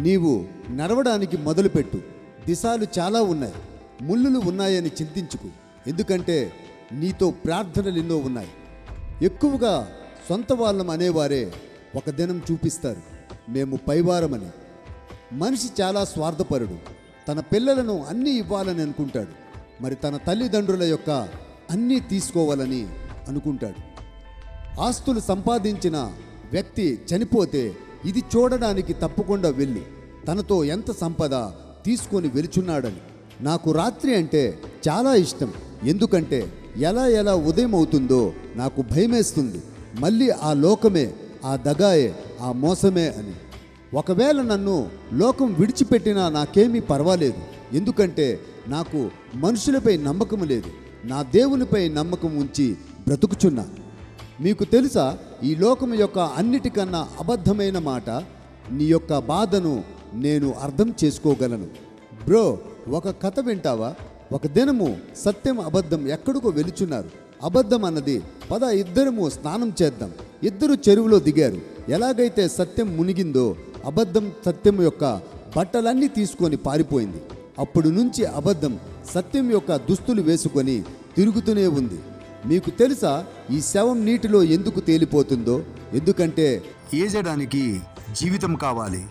నీవు నడవడానికి మొదలుపెట్టు. దిశాలు చాలా ఉన్నాయి. ముళ్ళులు ఉన్నాయని చింతించుకు. ఎందుకంటే నీతో ప్రార్థనలు ఎన్నో ఉన్నాయి. ఎక్కువగా సొంత వాళ్ళం అనేవారే ఒక దినం చూపిస్తారు. మేము పైవారమని. మనిషి చాలా స్వార్థపరుడు. తన పిల్లలను అన్నీ ఇవ్వాలని అనుకుంటాడు. మరి తన తల్లిదండ్రుల యొక్క అన్నీ తీసుకోవాలని అనుకుంటాడు. ఆస్తులు సంపాదించిన వ్యక్తి చనిపోతే ఇది చూడడానికి తప్పకుండా వెళ్ళి. తనతో ఎంత సంపద తీసుకొని వెలుచున్నాడని. నాకు రాత్రి అంటే చాలా ఇష్టం. ఎందుకంటే ఎలా ఎలా ఉదయం అవుతుందో నాకు భయమేస్తుంది. మళ్ళీ ఆ లోకమే ఆ దగాయే ఆ మోసమే అని. ఒకవేళ నన్ను లోకం విడిచిపెట్టినా నాకేమీ పర్వాలేదు. ఎందుకంటే నాకు మనుషులపై నమ్మకం లేదు. నా దేవునిపై నమ్మకం ఉంచి బ్రతుకుచున్నా. మీకు తెలుసా? ఈ లోకం యొక్క అన్నిటికన్నా అబద్ధమైన మాట నీ యొక్క బాధను నేను అర్థం చేసుకోగలను. బ్రో ఒక కథ వింటావా? ఒక దినము సత్యం అబద్ధం ఎక్కడికో వెలుచున్నారు అబద్ధం అన్నది పద ఇద్దరము స్నానం చేద్దాం. ఇద్దరు చెరువులో దిగారు. ఎలాగైతే సత్యం మునిగిందో అబద్ధం సత్యం యొక్క బట్టలన్నీ తీసుకొని పారిపోయింది. అప్పుడు నుంచి అబద్ధం సత్యం యొక్క దుస్తులు వేసుకొని తిరుగుతూనే ఉంది. మీకు తెలుసా ఈ శవం నీటిలో ఎందుకు తేలిపోతుందో? ఎందుకంటే ఈజడానికి జీవితం కావాలి.